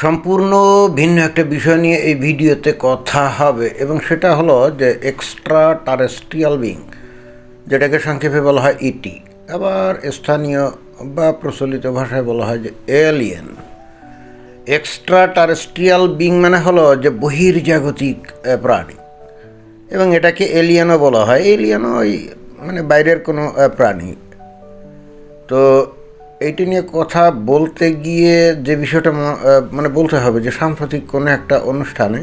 সম্পূর্ণ ভিন্ন একটা বিষয় নিয়ে এই ভিডিওতে কথা হবে এবং সেটা হলো যে এক্সট্রা টারেস্ট্রিয়াল বিং যেটাকে সংক্ষেপে বলা হয় ইটি আবার স্থানীয় বা প্রচলিত ভাষায় বলা হয় যে এলিয়েন এক্সট্রা টারেস্ট্রিয়াল বিং মানে হলো যে বহির্জাগতিক প্রাণী। এবং এটাকে এলিয়েনও বলা হয়। এলিয়েনও ওই মানে বাইরের কোনো প্রাণী। তো এইটা নিয়ে কথা বলতে গিয়ে যে বিষয়টা মানে বলতে হবে যে সাম্প্রতিক কোনো একটা অনুষ্ঠানে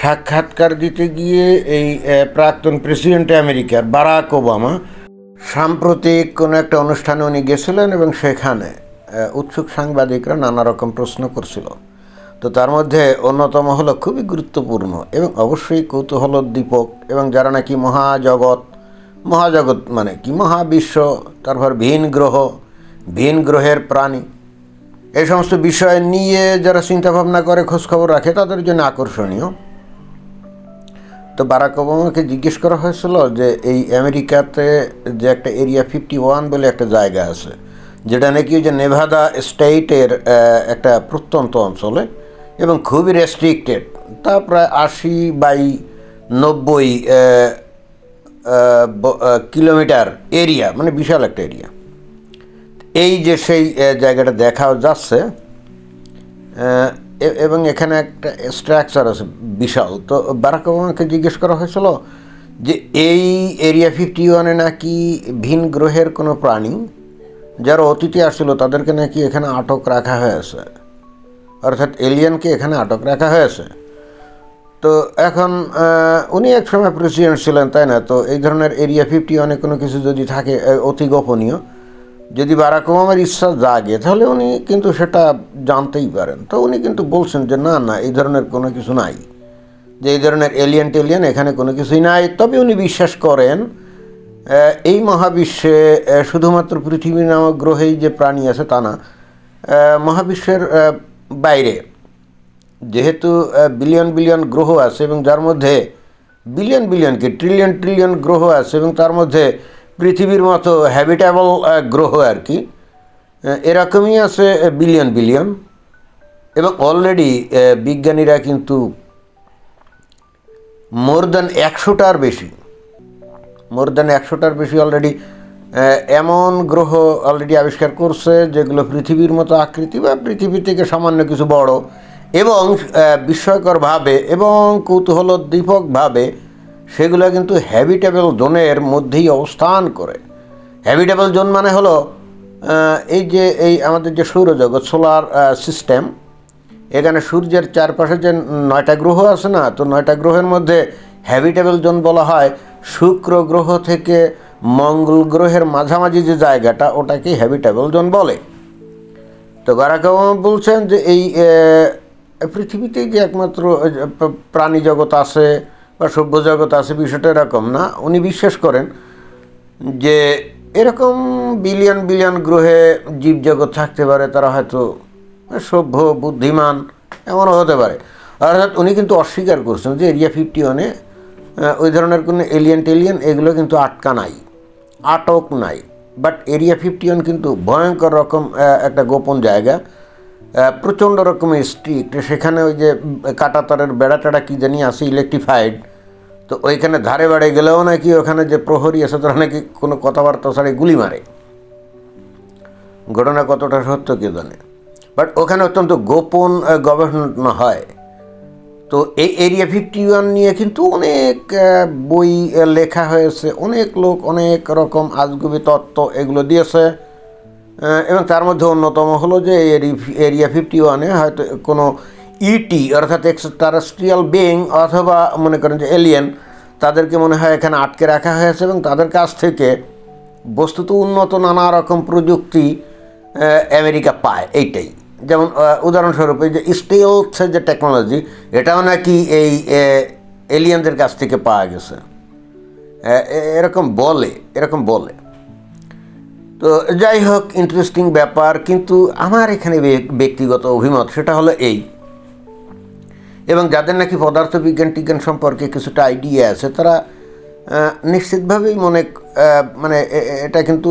সাক্ষাৎকার দিতে গিয়ে এই প্রাক্তন প্রেসিডেন্ট আমেরিকার বারাক ওবামা সাম্প্রতিক কোনো একটা অনুষ্ঠানে উনি গেছিলেন এবং সেখানে উৎসুক সাংবাদিকরা নানা রকম প্রশ্ন করছিল। তো তার মধ্যে অন্যতম হলো খুবই গুরুত্বপূর্ণ এবং অবশ্যই কৌতূহল দীপক এবং যারা নাকি মহাজগৎ মহাজগৎ মানে কি মহাবিশ্ব, তারপর ভিন গ্রহ ভিন গ্রহের প্রাণী। এই সমস্ত বিষয় নিয়ে যারা চিন্তাভাবনা করে, খোঁজখবর রাখে, তাদের জন্য আকর্ষণীয়। তো বারাক ওবামাকে জিজ্ঞেস করা হয়েছিল যে, এই আমেরিকাতে যে একটা এরিয়া ফিফটি ওয়ান বলে একটা জায়গা আছে, যেটা নাকি যে নেভাদা স্টেটের একটা প্রত্যন্ত অঞ্চলে এবং খুবই রেস্ট্রিক্টেড তা প্রায় আশি বাই নব্বই কিলোমিটার এরিয়া মানে বিশাল একটা এরিয়া। এই যে সেই জায়গাটা দেখা যাচ্ছে এবং এখানে একটা স্ট্রাকচার আছে বিশাল। তো বারাক ওবামাকে জিজ্ঞেস করা হয়েছিল যে এই এরিয়া ফিফটি ওয়ানে নাকি ভিন গ্রহের কোনো প্রাণী যারা অতিথি আসছিল তাদেরকে নাকি এখানে আটক রাখা হয়েছে? অর্থাৎ এলিয়ানকে এখানে আটক রাখা হয়েছে। তো এখন উনি এক সময় প্রেসিডেন্ট ছিলেন, তাই না? তো এই ধরনের এরিয়া ফিফটি অনেক কোনো কিছু যদি থাকে অতি গোপনীয়। যদি বারাক ওবামার ইচ্ছা জাগে, তাহলে উনি কিন্তু সেটা জানতেই পারেন। তো উনি কিন্তু বলছেন যে, না না, এই ধরনের কোনো কিছু নাই। যে এই ধরনের এলিয়েন টেলিয়েন এখানে কোনো কিছুই নাই। তবে উনি বিশ্বাস করেন এই মহাবিশ্বে শুধুমাত্র পৃথিবী নামক গ্রহেই যে প্রাণী আছে তা না মহাবিশ্বের বাইরে। যেহেতু বিলিয়ন বিলিয়ন গ্রহ আছে এবং যার মধ্যে বিলিয়ন বিলিয়ন কি ট্রিলিয়ন ট্রিলিয়ন গ্রহ আছে এবং তার মধ্যে পৃথিবীর মতো হ্যাবিটেবল গ্রহ আর কি। এরকমই আছে বিলিয়ন বিলিয়ন এবং অলরেডি বিজ্ঞানীরা কিন্তু মোর দ্যান একশোটার বেশি মোর দ্যান একশোটার বেশি অলরেডি এমন গ্রহ অলরেডি আবিষ্কার করছে যেগুলো পৃথিবীর মতো আকৃতি বা পৃথিবী থেকে সামান্য কিছু বড় এবং বিস্ময়করভাবে এবং কৌতূহলোদ্দীপকভাবে সেগুলো কিন্তু হ্যাবিটেবল জোনের মধ্যেই অবস্থান করে। হ্যাবিটেবল জোন মানে হলো এই যে এই আমাদের যে সৌরজগৎ সোলার সিস্টেম এখানে সূর্যের চারপাশে যে নয়টা গ্রহ আছে না, তো নয়টা গ্রহের মধ্যে হ্যাবিটেবল জোন বলা হয়। শুক্র গ্রহ থেকে মঙ্গল গ্রহের মাঝামাঝি যে জায়গাটা ওটাকে হ্যাবিটেবল জোন বলে। তো বারাক ওবামা বলছেন যে এই পৃথিবীতেই যে একমাত্র প্রাণী জগৎ আছে বা সভ্য জগৎ আছে, বিষয়টা এরকম না। উনি বিশ্বাস করেন যে এরকম বিলিয়ন বিলিয়ন গ্রহে জীবজগৎ থাকতে পারে, তারা হয়তো সভ্য, বুদ্ধিমান, এমনও হতে পারে। অর্থাৎ উনি কিন্তু অস্বীকার করছেন যে এরিয়া ফিফটি ওয়ানে ওই ধরনের কোনো এলিয়েন টেলিয়েন এগুলো কিন্তু আটকা নাই, আটক নাই। বাট এরিয়া ফিফটি ওয়ান কিন্তু ভয়ঙ্কর রকম একটা গোপন জায়গা প্রচণ্ড রকমের স্ট্রিক্ট সেখানে ওই যে কাটাতারের বেড়া টেড়া কী জানি আছে ইলেকট্রিফাইড তো ওইখানে ধারে বাড়ে গেলেও নাকি ওখানে যে প্রহরী আছে তারা নাকি কোনো কথাবার্তা ছাড়াই গুলি মারে। ঘটনা কতটা সত্য কে জানে। বাট ওখানে অত্যন্ত গোপন গবেষণা হয়। তো এই এরিয়া ফিফটি ওয়ান নিয়ে কিন্তু অনেক বই লেখা হয়েছে। অনেক লোক অনেক রকম আজগুবি তত্ত্ব এগুলো দিয়েছে। এবং তার মধ্যে অন্যতম হলো যে এরিয়া ফিফটি ওয়ানে হয়তো কোনো ইটি অর্থাৎ এক্সট্রারেস্ট্রিয়াল বিং অথবা মনে করেন যে এলিয়েন তাদেরকে মনে হয় এখানে আটকে রাখা হয়েছে এবং তাদের কাছ থেকে বস্তুত উন্নত নানা রকম প্রযুক্তি আমেরিকা পায়, এইটাই। যেমন উদাহরণস্বরূপ এই যে স্টিলসের যে টেকনোলজি এটাও নাকি এই এলিয়েনদের কাছ থেকে পাওয়া গেছে। এরকম বলে এরকম বলে। তো যাই হোক ইন্টারেস্টিং ব্যাপার, কিন্তু আমার এখানে ব্যক্তিগত অভিমত সেটা হলো এই। এবং যাদের নাকি পদার্থবিজ্ঞান, টিজ্ঞান সম্পর্কে কিছুটা আইডিয়া আছে, তারা নিশ্চিতভাবেই মনে মানে এটা কিন্তু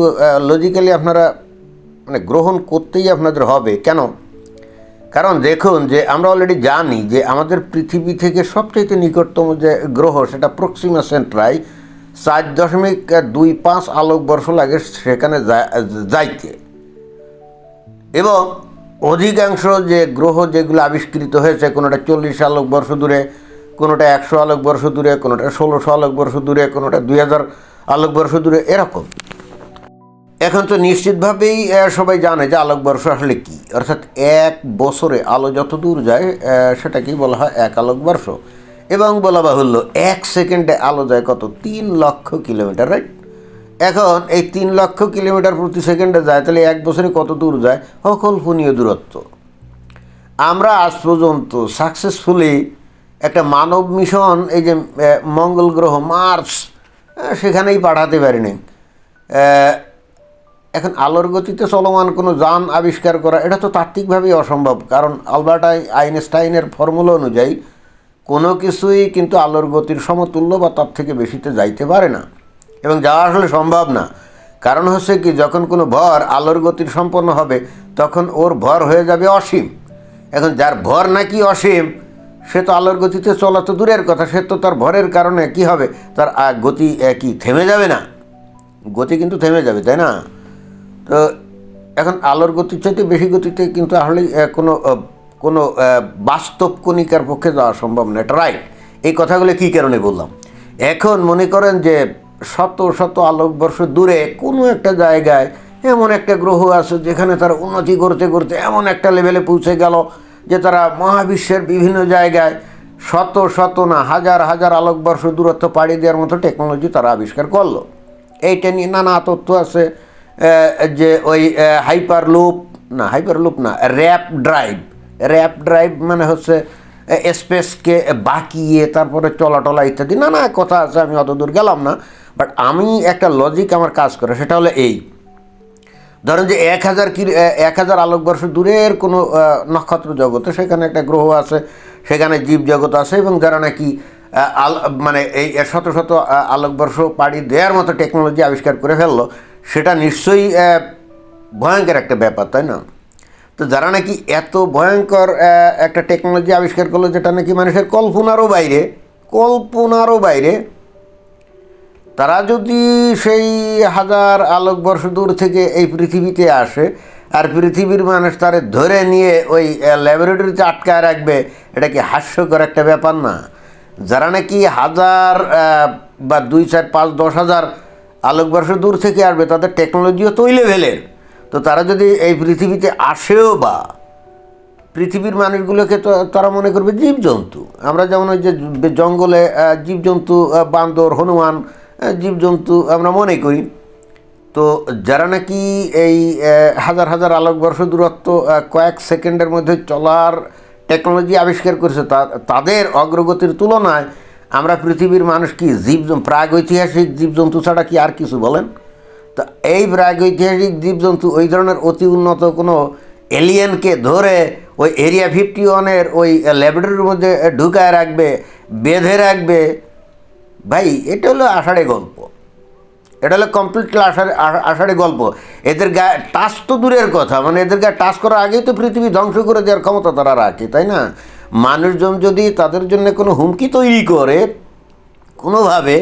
লজিক্যালি আপনারা মানে গ্রহণ করতেই আপনাদের হবে। কেন? কারণ দেখুন যে, আমরা অলরেডি জানি যে, আমাদের পৃথিবী থেকে সবচেয়ে নিকটতম যে গ্রহ, সেটা প্রক্সিমা সেন্ট্রাই চার দশমিক দুই পাঁচ আলোকবর্ষ লাগে সেখানে যাইতে। এবং অধিকাংশ যে গ্রহ যেগুলো আবিষ্কৃত হয়েছে, কোনোটা চল্লিশ আলোক বর্ষ দূরে, কোনোটা একশো আলোক বর্ষ দূরে, কোনোটা ষোলোশো আলোক বর্ষ দূরে, কোনোটা দুই হাজার আলোকবর্ষ দূরে, এরকম। এখন তো নিশ্চিতভাবেই সবাই জানে যে আলোকবর্ষ আসলে কি। অর্থাৎ এক বছরে আলো যত দূর যায় সেটাকেই বলা হয় এক আলোকবর্ষ এবং বলা বাহুল্য, এক সেকেন্ডে আলো যায় কত? তিন লক্ষ কিলোমিটার, রাইট? এখন এই তিন লক্ষ কিলোমিটার প্রতি সেকেন্ডে যায়, তাহলে এক বছরে কত দূর যায়? অকল্পনীয় দূরত্ব। আমরা আজ পর্যন্ত সাকসেসফুলি একটা মানব মিশন এই যে মঙ্গল গ্রহ মার্স সেখানেই পাঠাতে পারিনি। এখন আলোর গতিতে চলমান কোনো যান আবিষ্কার করা, এটা তো তাত্ত্বিকভাবেই অসম্ভব, কারণ আলবার্ট আই- আইনস্টাইনের ফর্মুলা অনুযায়ী কোনো কিছুই কিন্তু আলোর গতির সমতুল্য বা তার থেকে বেশিতে যাইতে পারে না। এবং যাওয়া আসলে সম্ভব না। কারণ হচ্ছে কি, যখন কোনো ভর আলোর গতির সম্পন্ন হবে, তখন ওর ভর হয়ে যাবে অসীম। এখন যার ভর নাকি অসীম, সে তো আলোর গতিতে চলা তো দূরের কথা, সে তো তার ভরের কারণে কি হবে? তার গতি কি, থেমে যাবে না। গতি কিন্তু থেমে যাবে, তাই না? তো এখন আলোর গতির চাইতে বেশি গতিতে কিন্তু আসলে কোনো কোনো বাস্তব কণিকার পক্ষে যাওয়া সম্ভব না। এটা রাইট এই কথাগুলো কী কারণে বললাম? এখন মনে করেন যে শত শত আলোকবর্ষ দূরে কোনো একটা জায়গায় এমন একটা গ্রহ আছে যেখানে তারা উন্নতি করতে করতে এমন একটা লেভেলে পৌঁছে গেল যে তারা মহাবিশ্বের বিভিন্ন জায়গায় শত শত না হাজার হাজার আলোকবর্ষ দূরত্ব পাড়ি দেওয়ার মতো টেকনোলজি তারা আবিষ্কার করল। এইটা নিয়ে নানা তথ্য আছে যে ওই হাইপার লুপ না হাইপার লুপ না, র্যাপ ড্রাইভ। র্যাপ ড্রাইভ মানে হচ্ছে স্পেসকে বাকিয়ে তারপরে চলাটলা ইত্যাদি, নানা কথা আছে, আমি অত দূর গেলাম না। বাট আমি একটা লজিক আমার কাজ করে, সেটা হলো এই। ধরেন যে এক হাজার কি এক হাজার আলোকবর্ষ দূরের কোনো নক্ষত্র জগতে সেখানে একটা গ্রহ আছে, সেখানে জীব জগৎ আছে, এবং যারা নাকি আল মানে এই শত শত আলোকবর্ষ পাড়ি দেওয়ার মতো টেকনোলজি আবিষ্কার করে ফেলল, সেটা নিশ্চয়ই ভয়ঙ্কর একটা ব্যাপার, তাই না? তো যারা নাকি এত ভয়ঙ্কর একটা টেকনোলজি আবিষ্কার করল যেটা নাকি মানুষের কল্পনারও বাইরে কল্পনারও বাইরে, তারা যদি সেই হাজার আলোকবর্ষ দূর থেকে এই পৃথিবীতে আসে, আর পৃথিবীর মানুষ তারে ধরে নিয়ে ওই ল্যাবরেটরিতে আটকায় রাখবে, এটা কি হাস্যকর একটা ব্যাপার না? যারা নাকি হাজার বা দুই চার পাঁচ দশ হাজার আলোকবর্ষ দূর থেকে আসবে, তাদের টেকনোলজিও তৈলে ওই লেভেলের তো তারা যদি এই পৃথিবীতে আসেও বা, পৃথিবীর মানুষগুলোকে তো তারা মনে করবে জীবজন্তু। আমরা যেমন ওই যে জঙ্গলে জীবজন্তু বান্দর, হনুমান জীবজন্তু আমরা মনে করি। তো যারা নাকি এই হাজার হাজার আলোকবর্ষ দূরত্ব কয়েক সেকেন্ডের মধ্যে চলার টেকনোলজি আবিষ্কার করেছে তাদের অগ্রগতির তুলনায় আমরা পৃথিবীর মানুষ কি জীব প্রাগ ঐতিহাসিক জীবজন্তু ছাড়া কি আর কিছু বলেন? তো এই প্রাগৈতিহাসিক জীবজন্তু ওই ধরনের অতি উন্নত কোনো এলিয়েনকে ধরে ওই এরিয়া ফিফটি ওয়ানের ওই ল্যাবরেটরির মধ্যে ঢুকায় রাখবে, বেঁধে রাখবে। ভাই, এটা হলো আষাঢ়ে গল্প। এটা হলো কমপ্লিটলি আষাঢ়ে আষাঢ়ে গল্প। এদের গায়ে টাচ তো দূরের কথা মানে এদের গায়ে টাচ করার আগেই তো পৃথিবী ধ্বংস করে দেওয়ার ক্ষমতা তারা রাখে, তাই না? মানুষজন যদি তাদের জন্য কোনো হুমকি তৈরি করে কোনোভাবে,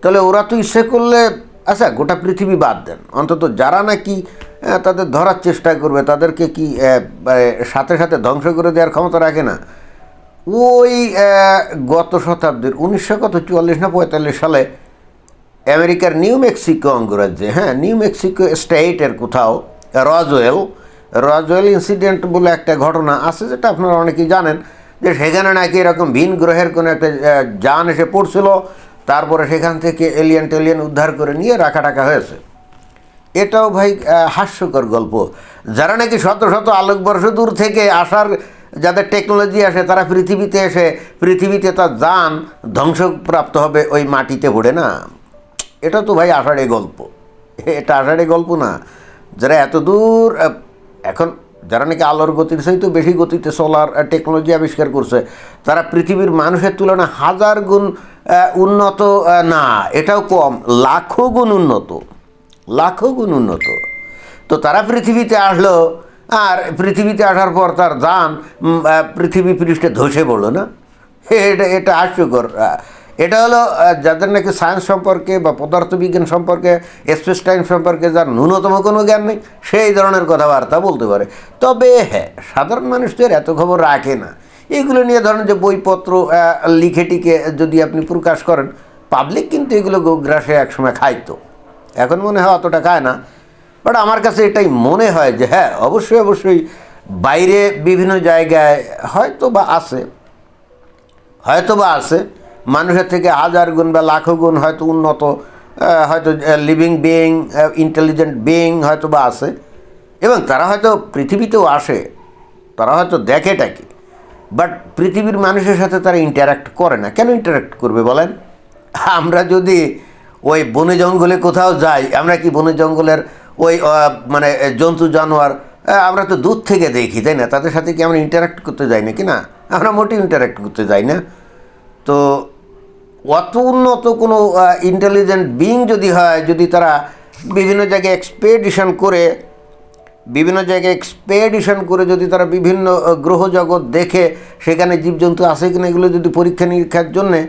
তাহলে ওরা তো ইচ্ছে করলে আচ্ছা গোটা পৃথিবী বাদ দেন। অন্তত যারা নাকি তাদের ধরার চেষ্টা করবে, তাদেরকে কি মানে সাথে সাথে ধ্বংস করে দেওয়ার ক্ষমতা রাখে না? ওই গত শতাব্দীর উনিশশো কত, চুয়াল্লিশ না পঁয়তাল্লিশ সালে আমেরিকার নিউ মেক্সিকো অঙ্গরাজ্যে হ্যাঁ নিউ মেক্সিকো স্টেটের কোথাও রজওয়েল রজওয়েল ইনসিডেন্ট বলে একটা ঘটনা আছে যেটা আপনারা অনেকেই জানেন, যে সেখানে নাকি এরকম ভিন গ্রহের কোনো একটা যান এসে পড়ছিল তারপরে সেখান থেকে এলিয়ান টেলিয়েন উদ্ধার করে নিয়ে রাখা টাকা হয়েছে। এটাও ভাই হাস্যকর গল্প। যারা নাকি শত শত আলোকবর্ষ দূর থেকে আসার যাদের টেকনোলজি আসে, তারা পৃথিবীতে এসে, পৃথিবীতে তার যান ধ্বংসপ্রাপ্ত হবে ওই মাটিতে পড়ে না। এটা তো ভাই আষাঢ়ে গল্প। এটা আষাঢ়ে গল্প না। যারা এত দূর এখন যারা নাকি আলোর গতির সহিত বেশি গতিতে সোলার টেকনোলজি আবিষ্কার করছে, তারা পৃথিবীর মানুষের তুলনায় হাজার গুণ উন্নত না এটাও কম। লাখো গুণ উন্নত। লাখো গুণ উন্নত। তো তারা পৃথিবীতে আসলো আর পৃথিবীতে আসার পর তার আহ, পৃথিবী পৃষ্ঠে ধসে পড়ল না। এটা এটা হাস্যকর। এটা হলো যাদের নাকি সায়েন্স সম্পর্কে বা পদার্থবিজ্ঞান সম্পর্কে স্পেস টাইম সম্পর্কে যার ন্যূনতম কোনো জ্ঞান নেই সেই ধরনের কথাবার্তা বলতে পারে। তবে হ্যাঁ সাধারণ মানুষ তো এত খবর রাখে না। এগুলো নিয়ে ধরেন যে বইপত্র আহ, লিখে টিকে যদি আপনি প্রকাশ করেন পাবলিক কিন্তু এগুলো গ্রাসে একসময় খাইতো। এখন মনে হয় অতটা খায় না। বাট আমার কাছে এটাই মনে হয় যে হ্যাঁ অবশ্যই অবশ্যই বাইরে বিভিন্ন জায়গায় হয়তো বা আছে। হয়তো বা আছে। মানুষের থেকে হাজার গুণ বা লাখো গুণ হয়তো উন্নত হয়তো লিভিং বিইং ইন্টেলিজেন্ট বিইং হয়তো বা আছে। এবং তারা হয়তো পৃথিবীতেও আসে। তারা হয়তো দেখেটাকে বাট পৃথিবীর মানুষের সাথে তারা ইন্টারাক্ট করে না। কেন ইন্টারাক্ট করবে বলেন? আমরা যদি ওই বনে জঙ্গলে কোথাও যাই, আমরা কি বনে জঙ্গলের ওই মানে জন্তু, জানোয়ার আমরা তো দূর থেকে দেখি, তাই না? তাদের সাথে কি আমরা ইন্টারাক্ট করতে যাই না কি না? আমরা মোটেই ইন্টারাক্ট করতে যাই না। তো অত উন্নত কোনো ইন্টেলিজেন্ট বিং যদি হয়, যদি তারা বিভিন্ন জায়গায় এক্সপেডিশন করে বিভিন্ন জায়গায় এক্সপেডিশন করে যদি তারা বিভিন্ন গ্রহ জগৎ দেখে সেখানে জীবজন্তু আছে কিনা এগুলো যদি পরীক্ষা নিরীক্ষার জন্যে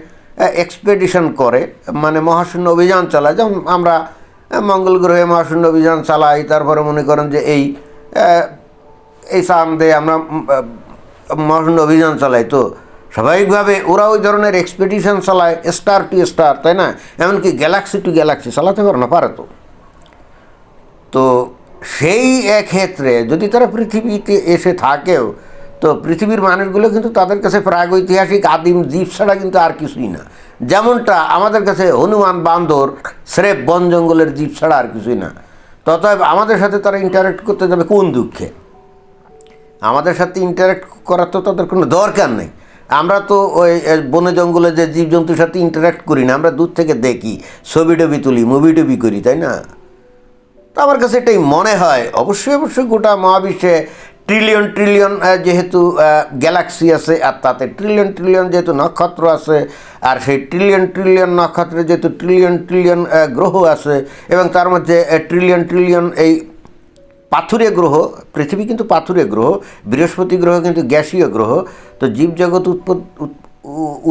এক্সপেডিশন করে মানে মহাশূন্য অভিযান চালায়। যেমন আমরা মঙ্গল গ্রহে মহাশূন্য অভিযান চালাই, তারপরে মনে করেন যে এই এই চাঁদে আমরা মহাশূন্য অভিযান চালাই। তো স্বাভাবিকভাবে ওরা ওই ধরনের এক্সপেডিশন চালায় স্টার টু স্টার তাই না? এমনকি গ্যালাক্সি টু গ্যালাক্সি চালাতে পারে না, পারে তো। তো সেই ক্ষেত্রে যদি তারা পৃথিবীতে এসে থাকেও, তো পৃথিবীর মানুষগুলো কিন্তু তাদের কাছে প্রাগৈতিহাসিক আদিম জীব ছাড়া কিন্তু আর কিছুই না। যেমনটা আমাদের কাছে হনুমান বান্দর, স্রেফ বন জঙ্গলের জীব ছাড়া আর কিছুই না। ততএব আমাদের সাথে তারা ইন্টারাক্ট করতে যাবে কোন দুঃখে? আমাদের সাথে ইন্টারাক্ট করার তো তাদের কোনো দরকার নেই। আমরা তো ওই বনে জঙ্গলে যে জীবজন্তুর সাথে ইন্টারাক্ট করি না, আমরা দূর থেকে দেখি, ছবি টবি তুলি মুভি টবি করি, তাই না? তো আমার কাছে এটাই মনে হয়। অবশ্যই অবশ্যই গোটা মহাবিশ্বে ট্রিলিয়ন ট্রিলিয়ন যেহেতু গ্যালাক্সি আছে, আর তাতে ট্রিলিয়ন ট্রিলিয়ন যেহেতু নক্ষত্র আছে, আর সেই ট্রিলিয়ন ট্রিলিয়ন নক্ষত্রে যেহেতু ট্রিলিয়ন ট্রিলিয়ন গ্রহ আছে, এবং তার মধ্যে ট্রিলিয়ন ট্রিলিয়ন এই পাথুরে গ্রহ, পৃথিবী কিন্তু পাথুরে গ্রহ, বৃহস্পতি গ্রহ কিন্তু গ্যাসীয় গ্রহ, তো জীবজগৎ উৎপত-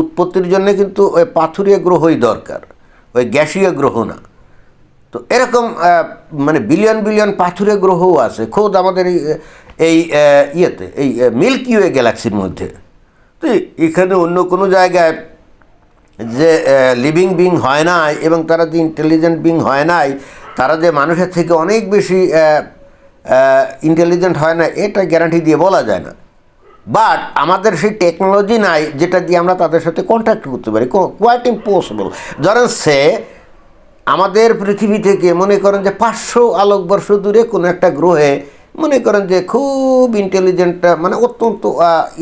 উৎপত্তির জন্য কিন্তু ওই পাথুরে গ্রহই দরকার, ওই গ্যাসীয় গ্রহ না। তো এরকম মানে বিলিয়ন বিলিয়ন পাথুরে গ্রহও আছে। খোদ আমাদের এই ইয়েতে, এই মিল্কি ওয়ে গ্যালাক্সির মধ্যে। তো এখানে অন্য কোনো জায়গায় যে লিভিং বিং হয় নাই এবং তারা যে ইন্টেলিজেন্ট বিং হয় নাই, তারা যে মানুষের থেকে অনেক বেশি ইন্টেলিজেন্ট হয় না এটা গ্যারান্টি দিয়ে বলা যায় না। বাট আমাদের সেই টেকনোলজি নাই, যেটা দিয়ে আমরা তাদের সাথে কন্ট্যাক্ট করতে পারি। কোয়াইট ইম্পসিবল ধরেন সে আমাদের পৃথিবী থেকে মনে করেন যে পাঁচশো আলোকবর্ষ দূরে কোনো একটা গ্রহে মনে করেন যে খুব ইন্টেলিজেন্ট মানে অত্যন্ত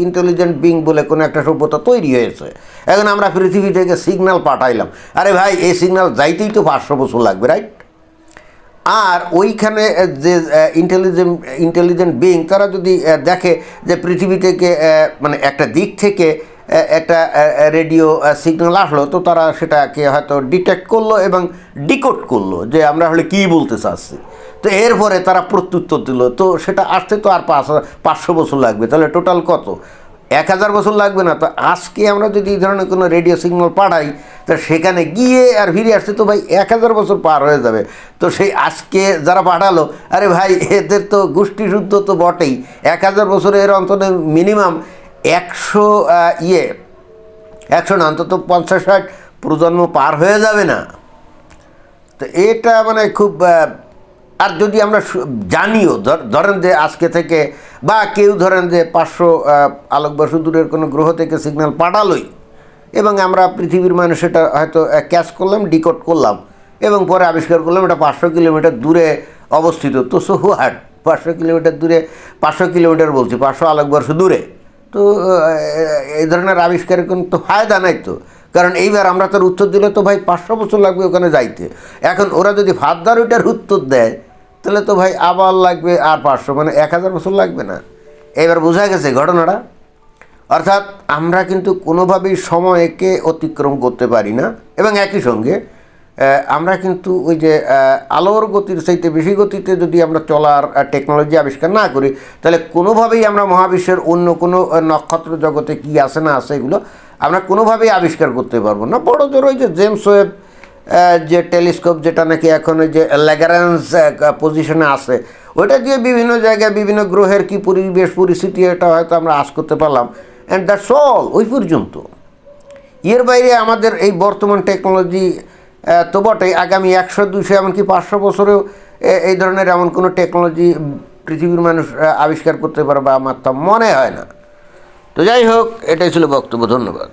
ইন্টেলিজেন্ট বিং বলে কোনো একটা সভ্যতা তৈরি হয়েছে। এখন আমরা পৃথিবী থেকে সিগন্যাল পাঠাইলাম। আরে ভাই, এই সিগন্যাল যাইতেই তো পাঁচশো বছর লাগবে রাইট আর ওইখানে যে ইন্টেলিজেন্ট ইন্টেলিজেন্ট বিং তারা যদি দেখে যে পৃথিবী থেকে মানে একটা দিক থেকে একটা রেডিও সিগন্যাল আসলো, তো তারা সেটাকে হয়তো ডিটেক্ট করল এবং ডিকোড করল যে আমরা হলে কী বলতে চাচ্ছি। তো এরপরে তারা প্রত্যুত্তর দিল, তো সেটা আসতে তো আর পাঁচ, পাঁচশো বছর লাগবে, তাহলে টোটাল কত? এক হাজার বছর লাগবে না, তো আজকে আমরা যদি এই ধরনের কোনো রেডিও সিগন্যাল পাঠাই, তা সেখানে গিয়ে আর ফিরে আসতে তো ভাই এক হাজার বছর পার হয়ে যাবে। তো সেই আজকে যারা পাঠালো, আরে ভাই, এদের তো গোষ্ঠী শুদ্ধ তো বটেই, এক হাজার বছরের অন্তরে মিনিমাম একশো ইয়ে একশো না, অন্তত পঞ্চাশ ষাট প্রজন্ম পার হয়ে যাবে না। তো এটা মানে খুব আর যদি আমরা জানিও, ধর- ধরেন যে আজকে থেকে বা কেউ ধরেন যে পাঁচশো আলোকবর্ষ দূরের কোনো গ্রহ থেকে সিগন্যাল পাঠালোই, এবং আমরা পৃথিবীর মানুষ সেটা হয়তো ক্যাচ করলাম, ডিকোড করলাম, এবং পরে আবিষ্কার করলাম এটা পাঁচশো কিলোমিটার দূরে অবস্থিত। তো সো হোয়াট পাঁচশো কিলোমিটার দূরে, পাঁচশো কিলোমিটার বলছি, পাঁচশো আলোকবর্ষ দূরে। তো এই ধরনের আবিষ্কারের কোনো তো ফায়দা নাই তো। কারণ এইবার আমরা তার উত্তর দিলে তো ভাই পাঁচশো বছর লাগবে ওখানে যাইতে। এখন ওরা যদি ফার্দার ওইটার উত্তর দেয়, তাহলে তো ভাই আবার লাগবে আর পাঁচশো মানে এক হাজার বছর লাগবে না। এবার বোঝা গেছে ঘটনাটা। অর্থাৎ আমরা কিন্তু কোনোভাবেই সময়কে অতিক্রম করতে পারি না। এবং একই সঙ্গে আমরা কিন্তু ওই যে আলোর গতির চাইতে বেশি গতিতে যদি আমরা চলার টেকনোলজি আবিষ্কার না করি, তাহলে কোনোভাবেই আমরা মহাবিশ্বের অন্য কোনো নক্ষত্র জগতে কি আছে না আছে এগুলো আমরা কোনোভাবেই আবিষ্কার করতে পারব না। বড় জোর ওই যে জেমস ওয়েব যে টেলিস্কোপ যেটা নাকি এখন ওই যে ল্যাগারেন্স পজিশনে আছে, ওইটা দিয়ে বিভিন্ন জায়গায় বিভিন্ন গ্রহের কি পরিবেশ, পরিস্থিতি এটা হয়তো আমরা আশ করতে পারলাম। অ্যান্ড দ্যাটস অল ওই পর্যন্ত। এর বাইরে আমাদের এই বর্তমান টেকনোলজি তো বটে আগামী একশো দুশো এমনকি পাঁচশো বছরেও এই ধরনের এমন কোনো টেকনোলজি পৃথিবীর মানুষ আবিষ্কার করতে পারবে আমার তো মনে হয় না। তো যাই হোক, এটাই ছিল বক্তব্য। ধন্যবাদ।